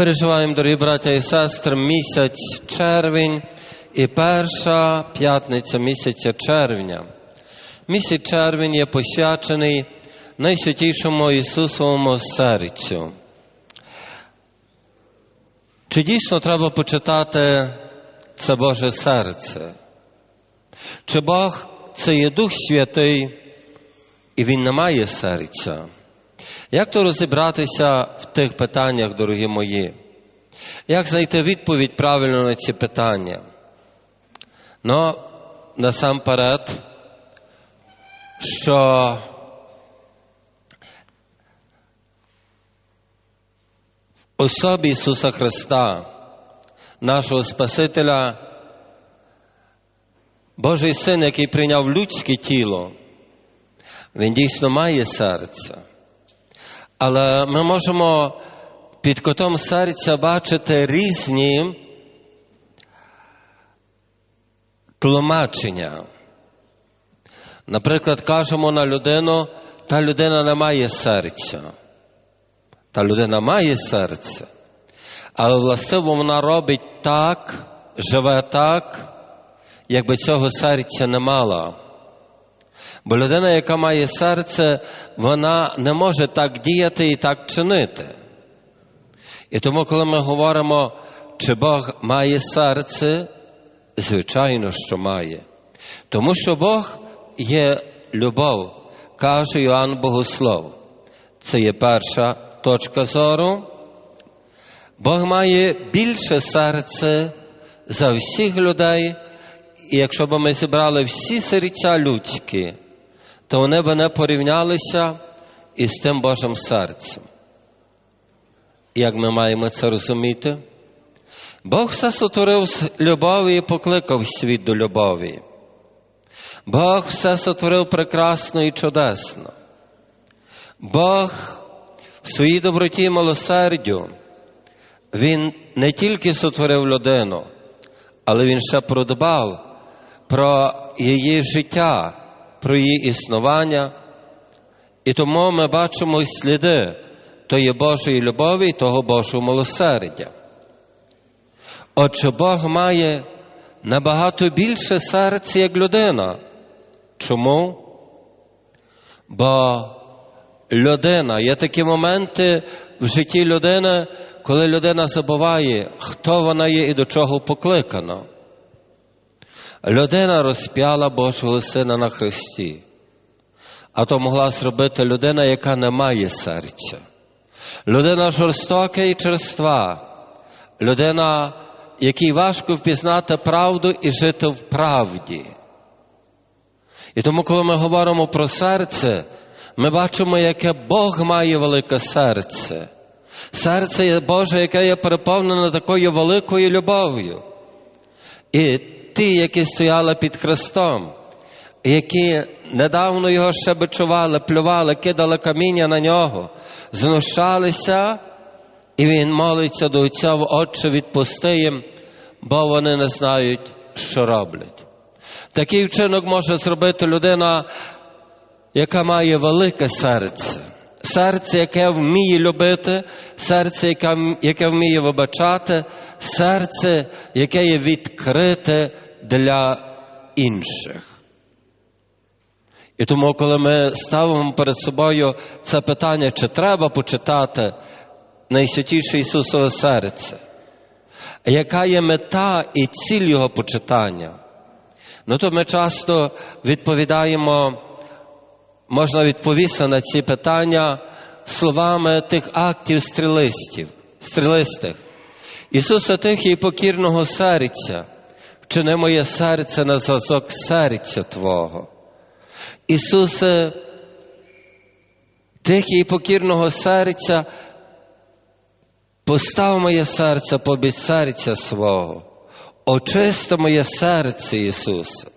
Переживаємо, дорогі браття і сестри, місяць червень і перша п'ятниця місяця червня. Місяць червень є посвячений найсвятішому Ісусовому серцю. Чи дійсно треба почитати це Боже серце? Чи Бог це є Дух Святий, і Він не має серця? Як то розібратися в тих питаннях, дорогі мої? Як знайти відповідь правильно на ці питання? Ну, насамперед, що в особі Ісуса Христа, нашого Спасителя, Божий Син, який прийняв людське тіло, Він дійсно має серце. Але ми можемо під котом серця бачити різні тлумачення. Наприклад, кажемо на людину, та людина не має серця. Та людина має серце, але властиво вона робить так, живе так, якби цього серця не мала. Бо людина, яка має серце, вона не може так діяти і так чинити. І тому, коли ми говоримо, чи Бог має серце, звичайно, що має. Тому що Бог є любов, каже Йоанн Богослов. Це є перша точка зору. Бог має більше серце за всіх людей, і якщо б ми зібрали всі серця людські, то вони б не порівнялися із тим Божим серцем. Як ми маємо це розуміти? Бог все сотворив з любові і покликав світ до любові. Бог все сотворив прекрасно і чудесно. Бог в своїй доброті і милосердю, Він не тільки сотворив людину, але Він ще продбав про її життя, про її існування. І тому ми бачимо сліди тої Божої любові і того Божого милосердя. Отже, Бог має набагато більше серця, як людина. Чому? Бо людина, є такі моменти в житті людини, коли людина забуває, хто вона є і до чого покликана. Людина розп'яла Божого Сина на Христі, а то могла зробити людина, яка не має серця. Людина жорстока і черства, людина, якій важко впізнати правду і жити в правді. І тому, коли ми говоримо про серце, ми бачимо, яке Бог має велике серце. Серце Боже, яке є переповнене такою великою любов'ю. І ті, які стояли під Христом, які недавно його ще бичували, плювали, кидали каміння на нього, знущалися, і він молиться до Отця, Отче, відпусти їм, бо вони не знають, що роблять. Такий вчинок може зробити людина, яка має велике серце, серце, яке вміє любити, серце, яке вміє вибачати, серце, яке є відкрите для інших. І тому, коли ми ставимо перед собою це питання, чи треба почитати найсвятіше Ісусове серце, яка є мета і ціль Його почитання, ну то ми часто відповідаємо, можна відповісти на ці питання словами тих актів стрілистів, стрілистих. Ісуса тихий і покірного серця, вчини моє серце на зразок серця Твого. Ісусе, тихий і покірного серця, постав моє серце побіч серця свого, очисти моє серце, Ісусе.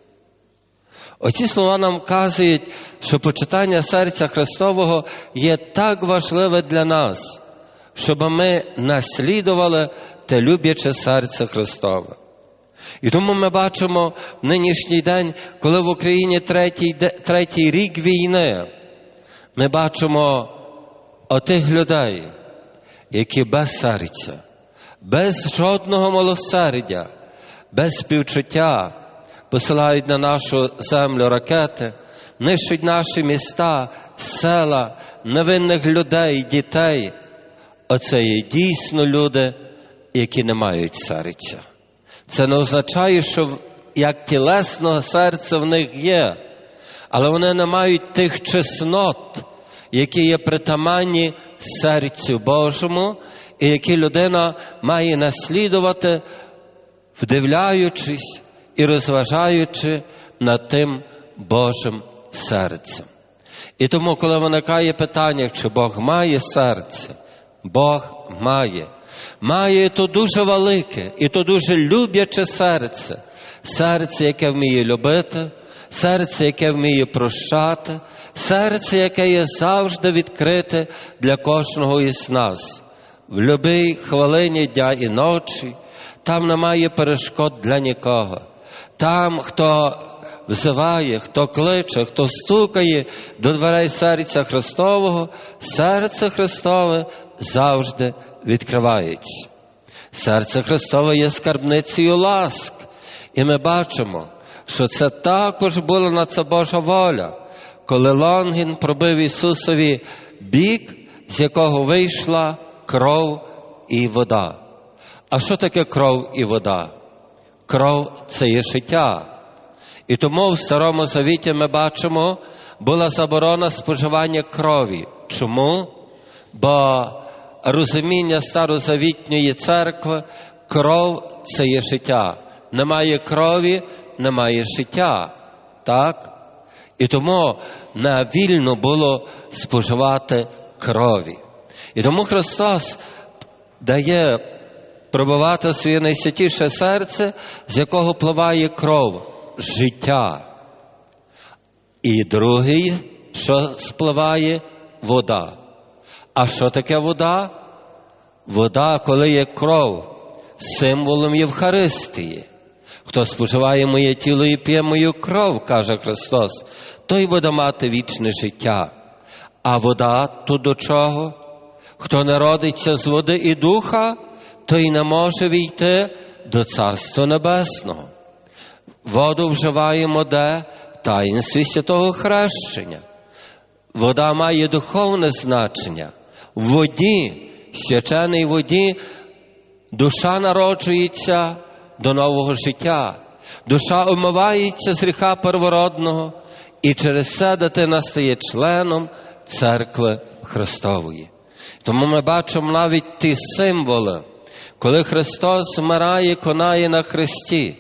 Оці слова нам вказують, що почитання серця Христового є так важливе для нас, щоб ми наслідували те любляче серце Христове. І тому ми бачимо в нинішній день, коли в Україні третій, третій рік війни, ми бачимо отих людей, які без серця, без жодного милосердя, без співчуття посилають на нашу землю ракети, нищать наші міста, села, невинних людей, дітей. Оце є дійсно люди, які не мають серця. Це не означає, що як тілесного серця в них є, але вони не мають тих чеснот, які є притаманні серцю Божому, і які людина має наслідувати, вдивляючись і розважаючи над тим Божим серцем. І тому, коли виникає питання, чи Бог має серце, Бог має. Має то дуже велике і то дуже любляче серце, серце, яке вміє любити, серце, яке вміє прощати, серце, яке є завжди відкрите для кожного із нас. В любій хвилині дня і ночі там немає перешкод для нікого. Там, хто взиває, хто кличе, хто стукає до дверей серця Христового, серце Христове завжди відкривається. Серце Христове є скарбницею ласк, і ми бачимо, що це також була на це Божа воля, коли Лонгін пробив Ісусові бік, з якого вийшла кров і вода. А що таке кров і вода? Кров це є життя. І тому в Старому Завіті ми бачимо, була заборона споживання крові. Чому? Бо розуміння старозавітньої церкви, кров це є життя. Немає крові, немає життя. Так? І тому не вільно було споживати крові. І тому Христос дає пробувати своє найсвятіше серце, з якого пливає кров, життя. І другий, що спливає вода. А що таке вода? Вода, коли є кров, символом Євхаристії. Хто споживає моє тіло і п'є мою кров, каже Христос, той буде мати вічне життя. А вода то до чого? Хто не родиться з води і духа, той не може війти до Царства Небесного. Воду вживаємо де таїнстві святого хрещення. Вода має духовне значення. Воді, свяченій воді, душа народжується до нового життя. Душа омивається з гріха первородного, і через це дитина стає членом церкви Христової. Тому ми бачимо навіть ті символи, коли Христос вмирає, конає на Христі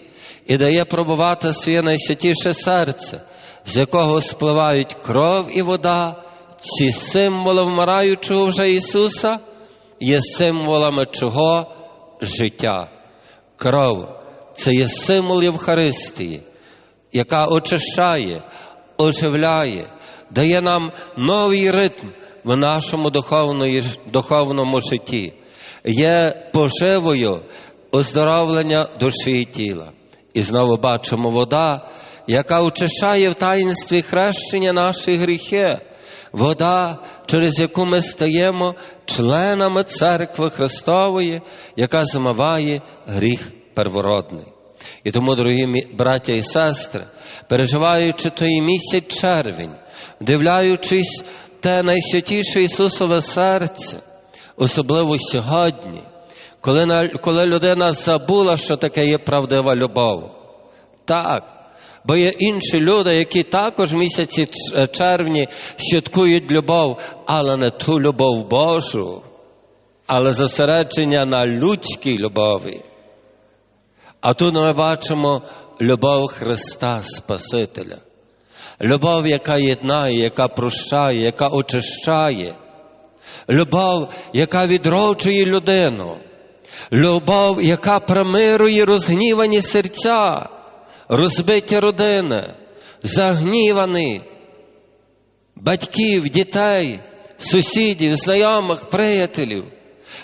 і дає пробувати своє найсвятіше серце, з якого спливають кров і вода, ці символи вмираючого вже Ісуса є символами чого? Життя. Кров це є символ Євхаристії, яка очищає, оживляє, дає нам новий ритм в нашому духовному житті, є поживою оздоровлення душі і тіла. І знову бачимо вода, яка очищає в таїнстві хрещення наші гріхи. Вода, через яку ми стаємо членами церкви Христової, яка змиває гріх первородний. І тому, дорогі браття і сестри, переживаючи той місяць червень, вдивляючись те найсвятіше Ісусове серце, особливо сьогодні, коли, коли людина забула, що таке є правдива любов. Так. Бо є інші люди, які також в місяці червні святкують любов, але не ту любов Божу, але зосередження на людській любові. А тут ми бачимо любов Христа Спасителя. Любов, яка єднає, яка прощає, яка очищає. Любов, яка відроджує людину. Любов, яка примирує розгнівані серця, розбиті родини, загнівані батьків, дітей, сусідів, знайомих, приятелів.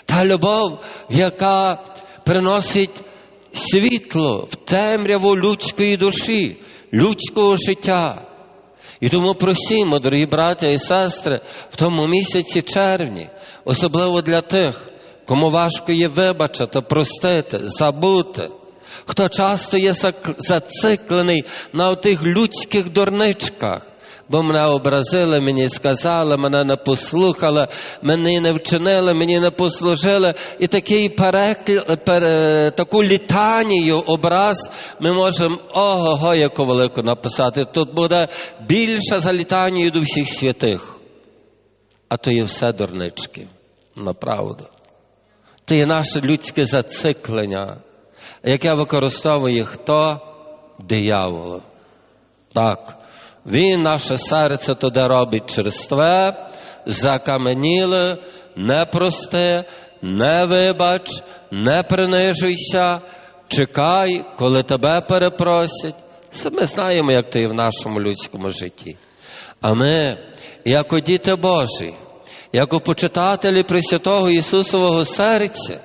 Та любов, яка приносить світло в темряву людської душі, людського життя. І тому просімо, дорогі браття і сестри, в тому місяці червні, особливо для тих, кому важко є вибачити, простити, забути, хто часто є зациклений на тих людських дурничках. Бо мене образили, мені сказали, мене не послухали, мені не вчинили, мені не послужили. І такий перекл... пере... таку літанію образ ми можемо ого-го, яку велику написати. Тут буде більше за літанію до всіх святих. А то є все дурнички, направду. То є наше людське зациклення, яке використовує хто? Диявол. Так, він наше серце туди робить черстве, закаменіле, не просте, не вибач, не принижуйся, чекай, коли тебе перепросять. Це Ми знаємо, як є в нашому людському житті. А ми, як діти Божі, як почитателі Пресвятого Ісусового серця,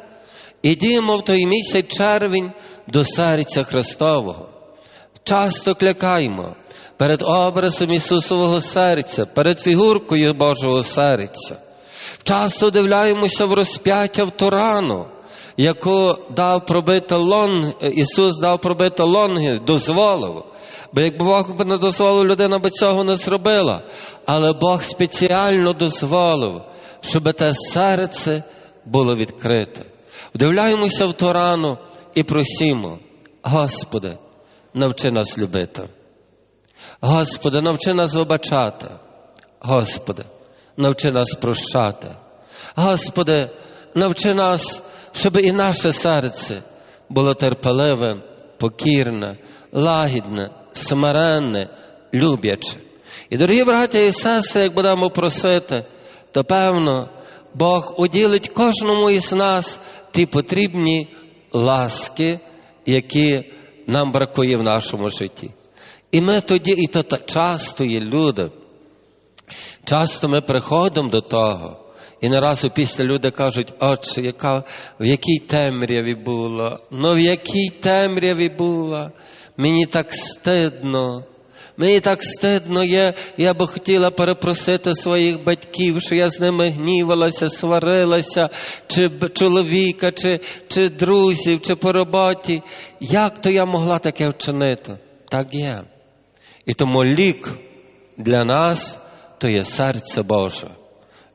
ідімо в той місяць червень до серця Христового. Часто клякаємо перед образом Ісусового серця, перед фігуркою Божого серця. Часто дивляємося в розп'яття в Торану, яку дав пробити лон, Ісус дав пробити лонги, дозволив. Бо якби Бог би не дозволив, людина би цього не зробила. Але Бог спеціально дозволив, щоб те серце було відкрите. Вдивляємося в Торану і просімо, Господи, навчи нас любити. Господи, навчи нас вибачати. Господи, навчи нас прощати. Господи, навчи нас, щоб і наше серце було терпеливе, покірне, лагідне, смиренне, любляче. І, дорогі браття і сестри, як будемо просити, то певно Бог уділить кожному із нас ті потрібні ласки, які нам бракує в нашому житті. І ми тоді, і то часто є люди. Часто ми приходимо до того, і не разу після люди кажуть, отче, яка, в якій темряві була, ну в якій темряві була, мені так стидно. Мені так стидно є, я би хотіла перепросити своїх батьків, що я з ними гнівалася, сварилася, чи чоловіка, чи, чи друзів, чи по роботі. Як то я могла таке вчинити? Так є. І тому лік для нас то є серце Боже,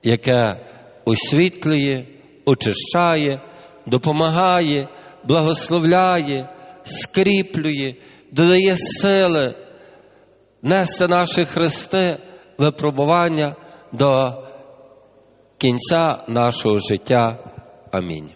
яке освітлює, очищає, допомагає, благословляє, скріплює, додає сили нести наші хрести випробування до кінця нашого життя. Амінь.